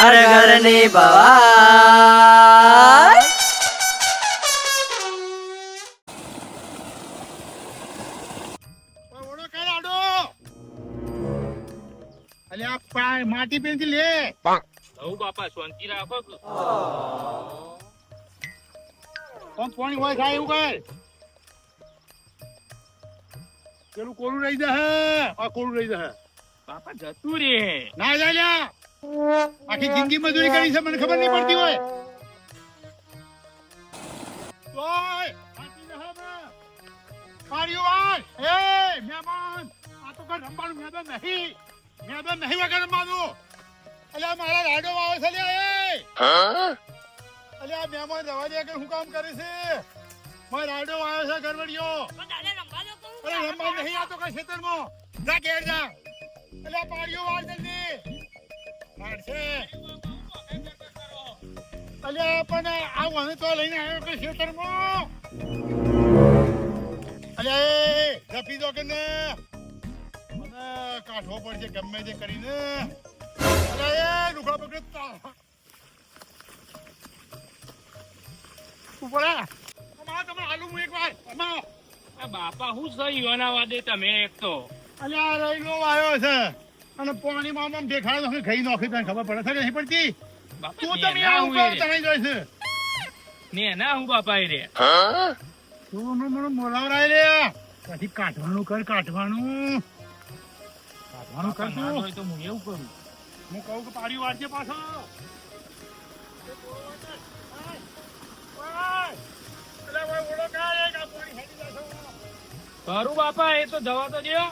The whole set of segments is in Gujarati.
ઘર ઘરની પા- માટી પેનથી લે. હઉ બાપા શાંતિ રાખો કોણ પાણી હોય થાય એવું કર પેલું કોરું રહી આ કોરું રહી જાય બાપા જતું રે. ના જાય લ્યા આખી જિંદગી મજૂરી કરી છે મને ખબર નહીં પડતી હોય. ઓય માટી ને હવે પાડ્યું આય એ મહેમાન આ તો કઈ રમવાનું મેદાન નહીં. મેદાન નહીં વગર રમવાનું. અલ્યા મારા રાડો આવે છે અલ્યા મહેમાન રવા દે હું કામ કરે છે? મારા રાડો આવે છે ગરબડિયો. અરે રમવા નહીં આ કઈ ખેતરમાં. જા ઘેર જા. અલ્યા પાડ્યું વાર જલ્દી. અલ્યા પણ આ વને તો લઈને આવ્યો કે ખેતરમાં? અલ્યા એ જપી દો કે ને? મને કાઢવો પડશે ગમે તે કરીને. અલ્યા એ લુગડા પકડતા ઉપર તમે આલુ હું એક વાર. બાપા હું સહી વનાવા દે તમે એક તો. અલ્યા રઈલો આવ્યો છે. અને પાણીમાં આમ દેખાડો તો ખાઈ નોખી તને ખબર પડે. છે નહીં પડતી. તું તમે આવું હું તમે જોઈ છે. ને ના હું બાપા એ રે. તું મને બોલાવરાય રે. પછી કાઢવાનું કર કાઢવાનું. કાઢવાનું કર તું. તો હું એવું કરું. હું કહું કે પાડી વાળજે પાછો. કરું બાપા એ તો જવા તો દો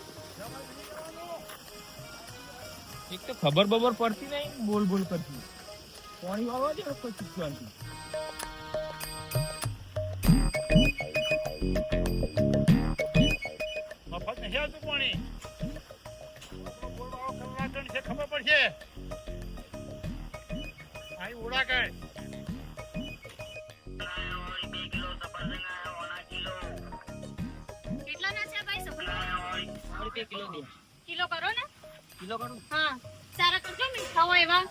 એક તો ખબર બબર પડતી નહીં. બોલ બોલ કરતી પાણી વાળવા દે કોઈ શાંતિ મફત નહીં આવતું પાણી? બોલવાળો કલાકણ છે ખબર પડશે? આઈ ઓળા દે કિલો કરો ને. કિલો કરું હા સારા કરજો એવા.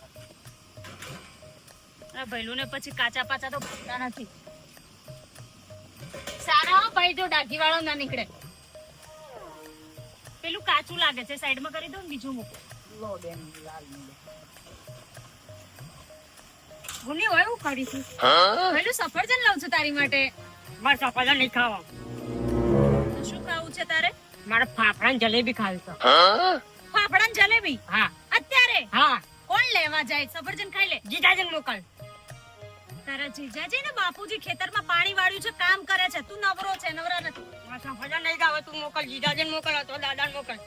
ને પછી કાચા પાચા તો ભરતા નથી. સારા હો ભાઈ જો ડાઘી વાળો ના નીકળે. પેલું કાચું લાગે છે સાઈડમાં કરી દો ને બીજું મૂકો. ગુની હોય હું કરીશું ભૈલું સફરજન લઉં છું તારી માટે. મારે સફરજન નહીં ખાવા. શું ખાવું છે તારે? મારે ફાફડા ને જલેબી ખાવી છે. ફાફડા ને જલેબી? હા. અત્યારે? હા. કોણ લેવા જાય? સફરજન ખાઈ લે. જીજાજી મોકલ તારા જીજાજી ને બાપુજી ખેતરમાં પાણી વાળ્યું છે કામ કરે છે. તું નવરો છે નવરા નથી. સફરજન નહીં ખાવા તું મોકલ જીજાજી મોકલ તો દાદા મોકલ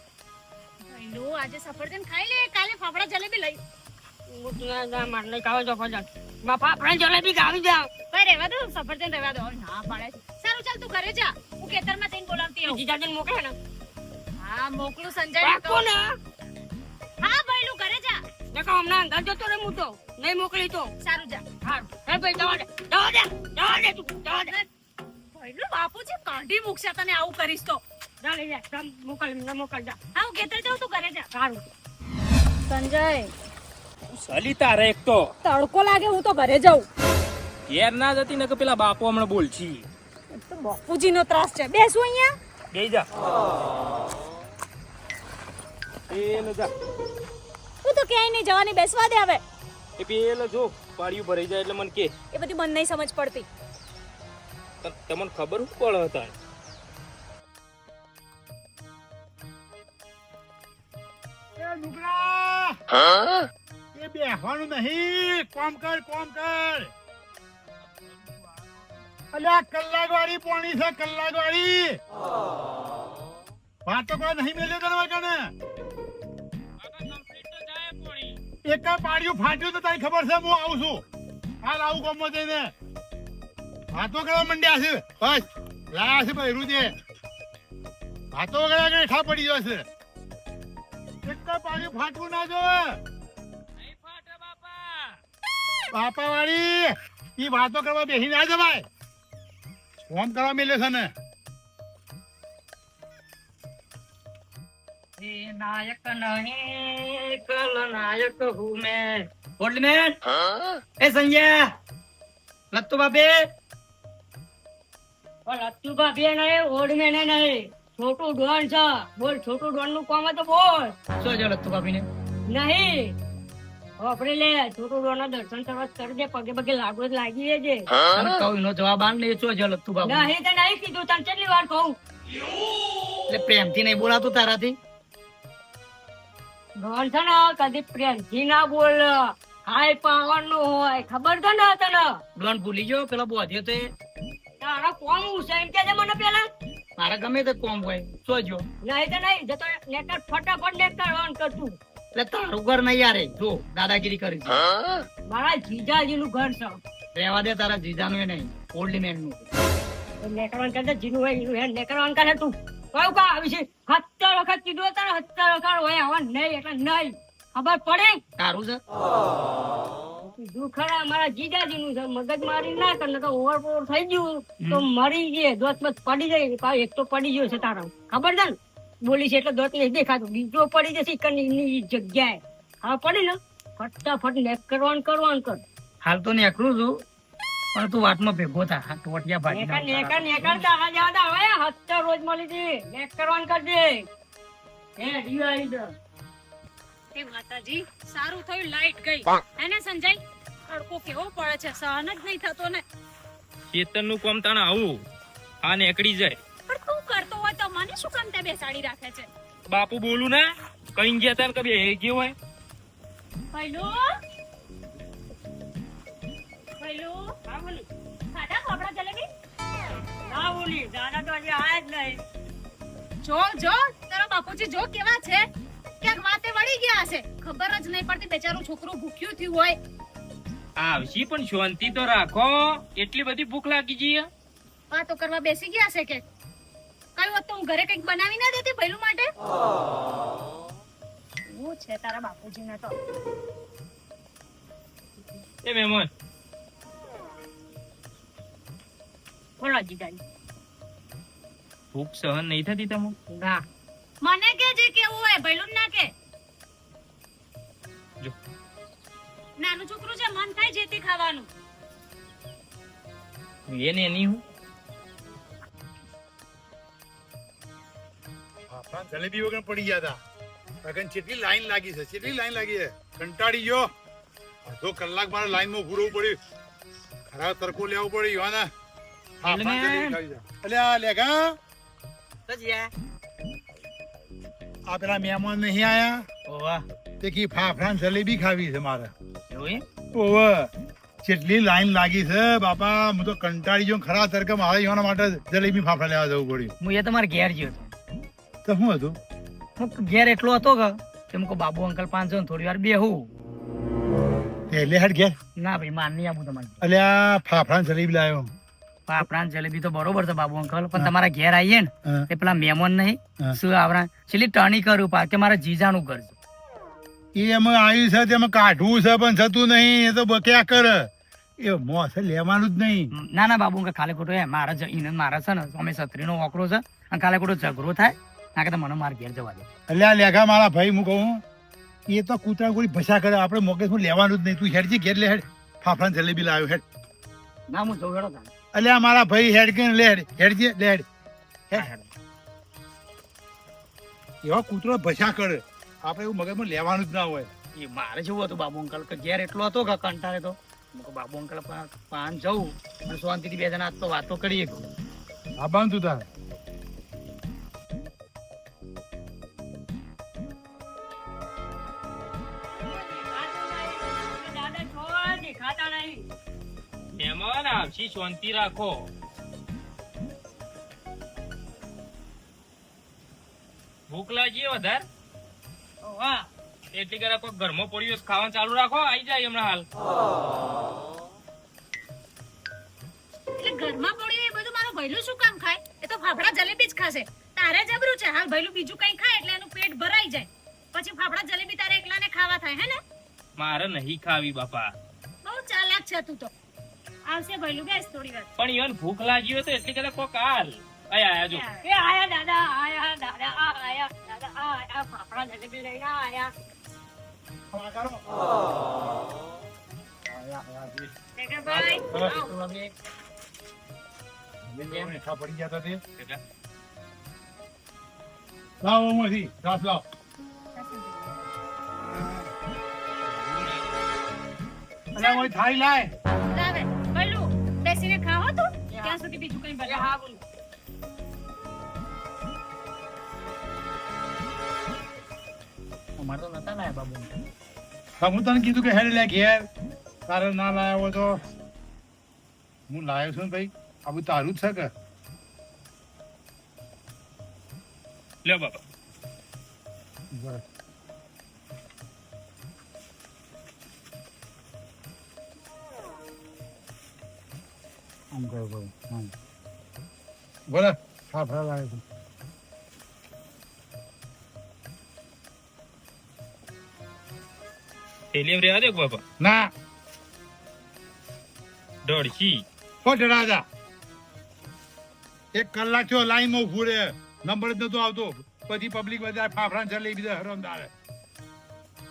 લો આજે સફરજન ખાઈ લે કાલે ફાફડા જલેબી લઈ. મારે નહીં ખાવા સફરજન. ફાફડા જલેબી ખાવી છે. ભાઈ રહેવા દો સફરજન રહેવા દો. ના પાડે. સારું ચાલ તું ઘરે જા. હું ખેતરમાં જઈને બોલાવતી આવું. જીજાજી મોકલે ને. હા મોકલું સંજય પાક્કો ને. હા ભાઈલું ઘરે જા. દેખો હમણાં ઘર જતો રે હું તો. નહીં મોકલી તો. સારું જા. હા હે ભાઈ જવા દે. જવા દે. જવા દે તું. જવા દે. ભાઈલું બાપુજી કાઢી મૂકશે તને આવું કરીશ તો. જા લઈ જા. જા, મોકલ ન મોકલ જા. હા હું ખેતર જાઉં તું ઘરે જા. સારું. સંજય. સલી તારે એક તો. તડકો લાગે હું તો ઘરે જાઉં. ઘેર ના જતી ને કે પેલા બાપુ હમણાં બોલછી તો બાપુજી નો ત્રાસ છે. બેસું અહીંયા. બેસી જા. પેલો જા. હું તો ક્યાંય નહીં જવાની બેસવા દે હવે. એ પેલો જો પાડ્યું ભરાઈ જાય એટલે મને કે. એ બધી મને નહીં સમજ પડતી. તમને ખબર શું પડે હતા? એ લુગડા! એ બેહવાનું નહીં. કોમ કર કોમ કર. અલ્યા કલાક વાળી પોણી છે કલાક વાળી વાતો કોઈ નહીં મેલ્યો તને કને એક પાડ્યું ફાટ્યું તો તારી ખબર છે હું આવું છું. હાલ આવું કોમમાં જઈને. વાતો કરવા મંડ્યા છે. બસ લાયા છે ભાઈ રૂજે વાતો કરવા કે ઠા પડી જશે એક પાડ્યું ફાટવું ના જોવે. બાપા. વાળી એ વાતો કરવા બેસી ના જવાય. ફોન કરવા મેલ્યો છે ને. નાયક નહીં કલ નાયક હું મેં. ઓલ્ડમેન એ સંજય લત્તુ બાપે. લત્તુ બાપે નહીં ઓલ્ડમેન નહીં. છોટું ડોન છે. બોલ છોટું ડોનનું કામ તો બોલ. શું છે લત્તુ બાપીને? નહીં. આપણે લે. છોટું ડોન દર્શન કરવા કરી દે પગે પગે લાગુ જ લાગી લેજે કહું જવાબ ને શું છે લત્તુ બાપુ? નહીં તો નહીં કીધું. તને કેટલી વાર કહું? એટલે પ્રેમથી નહીં બોલાતું તારાથી? ડોન છે ને કદી પ્રેમથી ના બોલ હાય પાવરનું હોય ખબર છે ને તને? ડોન ભૂલી ગયો પેલા બોધ્યો તો. તારા કોમ એમ કે મને પેલા? મારે ગમે તે કોમ હોય તો જો નહીં તો નહીં જતો નેકર ફટાફટ નેકર ઓન કરતું એટલે તારું ઘર નહીં યાર જો દાદાગીરી કરી મારા જીજાજી નું ઘર છે. રહેવા દે તારા જીજાનું એ નહીં ઓલ્ડ મેનનું. નેકરવાન કરતા જીનું હોય નેટર ઓન કરે તું. કયું કા આવી છે. સત્તર વખત કીધું હતું ને સત્તર વખત હોય હવે નહીં એટલે નહીં. ખબર પડે? તારું છે? કીધું ખરા મારા જીજાજી નું છે. મગજ મારી ના કર તો ઓવરપોર થઈ ગયું. તો મરી ગયે. દોત બસ પડી જાય એક તો પડી ગયો છે તારો. ખબર છે ને? બોલી છે એટલે દોત નહીં દેખાતું. બીજો પડી જશે કની જગ્યાએ. હા પડી ને? ફટાફટ નેક કરવાનું કરવાનું કર. હાલ તો નેકરું છું. પણ તું વાતમાં ભેગો થા. ટોટિયા ભાગી નેકર નેકર નેકર તારા જવા દે હવે હત્તર રોજ મળી હતી નેક કરવાનું કરજે. હે દિવાળી દો એ માતાજી સારું થયું લાઈટ ગઈ. હે સંજય? તડકો કેવો પડે છે સહન જ નહીં થતો ને. ખેતરનું કોમ તાણે આવું. આ નેકડી જાય. પણ તું કરતો હોય તો મને શું કામ તે બેસાડી રાખે છે? બાપુ બોલું ના કઈ ગયા તાર કભી હે ગયો હોય? ભૈલું? ભૈલું? તો હજી આયા જ નહીં. જો જો તારા બાપુજી જો કેવા છે? ક્યાંક વાતે વળી ગયા છે ખબર જ નહીં પડતી બેચારું છોકરું ભૂખ્યું થયું હોય. આવશી પણ શાંતિ તો રાખો. એટલી બધી ભૂખ લાગી જઈએ વાતો કરવા બેસી ગયા છે કે? કયું હોત તો હું ઘરે કંઈક બનાવી ના દેતી પહેલું માટે? શું છે તારા બાપુજીને તો. એ મહેમાન. બોલો જીજાજી. ભૂખ સહન નહીં થતી તમે ના. મને કે જે કેવું હોય ભૈલું ના કે. જો. નાનું છોકરું છે મન થાય જે તે ખાવાનું. એ ને એની હું? આપણા જલેબી વગર પડી ગયા હતા લગન કેટલી લાઈન લાગી છે કેટલી લાઈન લાગી છે. કંટાળી ગયો. અડધો કલાક મારે લાઈનમાં ઉભું રહેવું પડ્યું. ખરા તરકો લેવું પડ્યું યોના ખાવી અલ્યા લેગા આ? પેલા મહેમાન નહીં આયા? ઓવા તે કી ફાફડા જલેબી ખાવી છે મારે. એવું? ઓવે કેટલી લાઈન લાગી છે બાપા હું તો કંટાળી ગયો ખરા તરકે મારે યોના માટે જલેબી ફાફડા લેવા જવું પડ્યું. હું એ તમારે ઘેર ગયો હતો. તો શું હતું? હું ઘેર એટલો હતો કે? તેમ કો બાબુ અંકલ પાંચસો ને થોડી વાર બેહું. એટલે હેડ ઘેર. ના ભાઈ માન નહીં આપું તમારે અલ્યા ફાફડા જલેબી લાવ્યો આપણા જલેબી તો બરોબર છે બાબુ અંકલ. પણ તમારા ઘેર આવીએ ને એ પેલા મહેમાન નહીં શું આવરા? છેલ્લી ટર્ની કરું પા કે મારા જીજાનું ઘર છે. એ એમાં આવ્યું છે તેમાં કાઢવું છે પણ થતું નહીં એ તો બક્યા કરે. એ મોસે લેવાનું જ નહીં. ના ના બાબુ ખાલી ખોટું એ મારા જ મારા છે ને અમે છત્રીનો ઓકરો છે અને ખાલી ખોટો ઝઘડો થાય ના કે મને મારા ઘેર જવા દે. એટલે આ લેખા મારા ભાઈ હું કહું એ તો કૂતરા ગોળી ભસા કરે આપણે મગજમાં લેવાનું જ નહીં. તું હેડ ઘેર લે હેડ. ફાફડા જલેબી લાવ્યો હેડ. ના હું જઉં હેડો આ મારા ભાઈ હેડ કે લેડ. હેડ. લેડ એવા કૂતરો ભસા કરે. આપણે એવું મગજમાં લેવાનું જ ના હોય. એ મારે જવું હતું બાબુ અંકલ કે ઘેર એટલો હતો કે કંટાળે તો. બાબુ અંકલ પાન જવું અને શાંતિથી બે જણા આજ તો વાતો કરીએ. આ બાંધતું તાર. આવશી શાંતિ રાખો. ભૂખ લાગી વધારે? વાહ. એટલી કરે કોઈ ઘરમાં પડ્યું હોય ખાવાનું ચાલુ રાખો આવી જાય હમણાં હાલ. એટલે ઘરમાં પડ્યું એ બધું મારું ભૈલું શું કામ ખાય? એ તો ફાફડા જલેબી જ ખાશે. તારે જબરું છે. હાલ ભૈલું બીજું કઈ ખાય એટલે એનું પેટ ભરાઈ જાય. પછી ફાફડા જલેબી તારે એકલાને ખાવા થાય હે ને? મારે નહીં ખાવી બાપા. બહુ ચાલાક છે તું તો. આવશે ભૈલું બેસ થોડી વાર. પણ ઈવન ભૂખ લાગી હોય તો એટલી કદાચ કોક હાલ આયા આયા જો. એ આયા દાદા આયા દાદા આ આયા દાદા આ આયા ફાફડા જલેબી લઈને આયા? લાવો માંથી લાવો. અલ્યા ઓય થાળી લાય. બેસીને ખાવો તું ત્યાં સુધી બીજું કઈ અરે બનાવો હા બોલ અમારે તો નતા લાયા બાબુ અંકલ હા, હું તને કીધું કે હેડ લે ઘેર તારે ના લાયો હોય તો હું લાયો છું ને ભાઈ આ બધું તારું જ છે કે લ્યો બાપા આમ કરો બોલો આમ. બોલે. ફરા લાવે છે. થેલી રહેવા દે બાપા? ના. દોડશી. હો ડરાજા એક કલાક થયો લાઈનમાં ઉભું રહે. નંબર જ નતો આવતો. પછી પબ્લિક બધા ફાફડા જલેબી દે તારે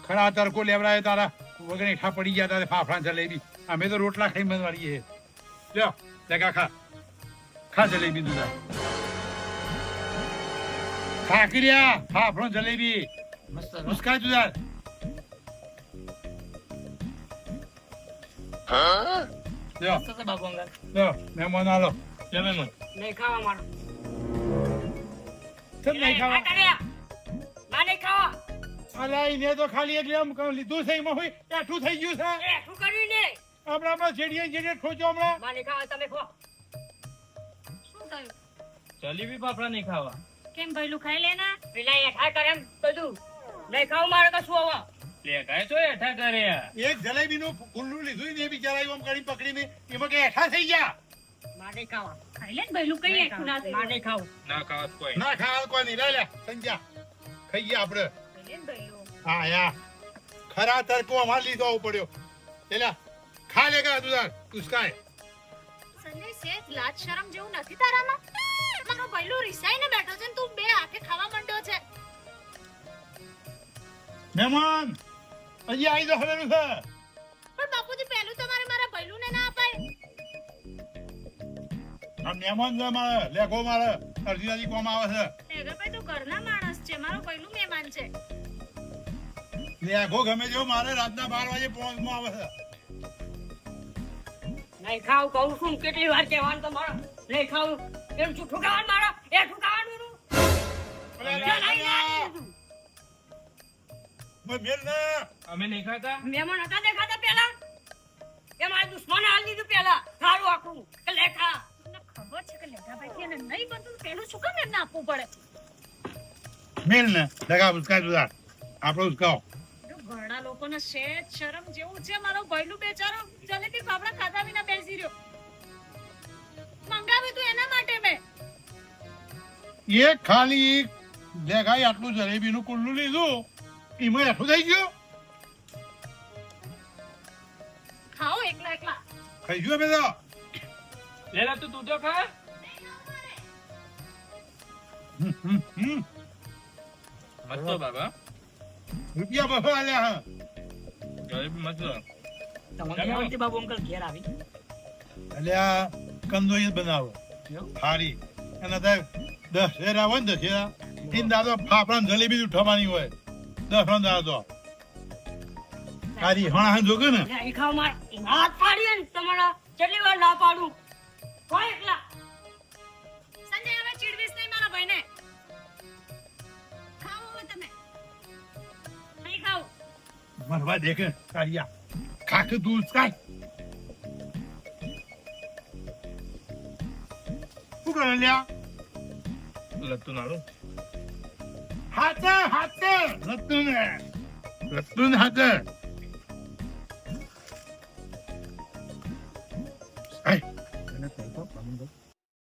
ખરા તરકો લેવડાય તારા. વગર ઠા પડી ગયા તારે ફાફડા જલેબી અમે તો રોટલા ખાઈ મનવાડીએ લ્યો. લેકા ખા ખા જલેબી દુધા ખાકરિયા ફાફડો જલેબી મસ્ત મુસ્કાય દુધા લ્યો લ્યો મહેમાન આલો લ્યો મહેમાન નહીં ખાવા મારો કેમ નહીં ખાવા કર્યા ના નહીં ખાવા અલા એને તો ખાલી એટલે આમ કહું લીધું છે એમાં હોય એઠું થઈ ગયું છે એ શું કર્યું ને હમણાં હમણાં જેડીએ જેડીએ ઠોચ્યો હમણાં. માં નહીં ખાવા તમે ખો. શું થયું? જલેબી ફાફડા નહીં ખાવા. કેમ ભઈલું ખાઈ લેના પેલા એઠા કરે એમ બધું નહીં ખાવું મારે કશું હવે. લે કાય તો હેઠા કરે. એક જલેબીનું ખુલ્લું લીધું ને એ બિચારા એમ કરી પકડીને એમાં કે હેઠા થઈ ગયા. માં ખાવા. ખાઈ લે કઈ ના માં નહીં ખાવું. ના ખાવા કોઈ ના ખાવા કોઈ નહીં. લે ખાઈ ગયા આપણે. હા યા. ખરા તરકો અમારે લીધો આવવો પડ્યો. એલા ખા લે ગા તું ઉસકાય સંજય શેઠ લાજ શરમ જેવું નથી તારામાં? મારો ભૈલું રિસાઈને બેઠો છે ને તું બે હાથે ખાવા માંડ્યો છે. મહેમાન હજી આવી તો હવે છે પણ બાપુજી પહેલું તમારે મારા ભૈલું ને ના અપાય. આ મહેમાન છે મારે લેખો મારે અડધી કોમ આવે છે. ટેગરભાઈ તો ઘરના માણસ છે મારો પહેલું મહેમાન છે. લેખો ગમે તેવો મારે રાતના બાર વાગે પહોંચમાં આવે છે. નહીં ખાવ કહું છું કેટલી વાર કહેવાનું તમારે? નહીં ખાવ એમ છું ઠુકાવાનું મારો? એ ઠુકાવાનું અમે નહીં ખાતા? મહેમાન હતા દેખાતા પેલા એ મારા દુશ્મને હાલ દીધું પેલા સારું આખું. કે લે ખબર છે કે લેધાભાઈ થી એને નહીં બનતું પેલું શું કામ એમને આપવું પડે? મેલ ને લગા ઉસકા જુદા આપણો ઉસકાઓ જો ઘરડા લોકોને શેજ શરમ જેવું છે મારો ભૈલું બેચારો. જલેબી ફાફડા ખાધા વિના બેસી રહ્યો. મંગાવ્યું તું એના માટે મેં. એ ખાલી દેખાય આટલું જલેબીનું કુલ્લું લીધું. એમાં એઠું થઈ ગયું? ખાઓ એકલા એકલા. ખાઈ ગયું બેટા? લેલા તું તું તો ખા. હમ, હમ, હમ. મસ્ત બાબા. રૂપિયા બાબા આલ્યા હા. બાબુ અંકલ ઘેર આવી એટલે હોય ને? દશેરા તીન દાદો ફાફડા જલેબી ઉઠવાની હોય દસ નો દાદો તારી હણા જોગે ને હાથ પાડીએ તમારા કેટલી વાર ના પાડું. કોઈ એકલા મરવા દેખે કાઢિયા ખાખ દૂધ કાઢ શું કરે લ્યા લતું નાડું. હાથે હાથે રત્તુને રત્તુને હાથે.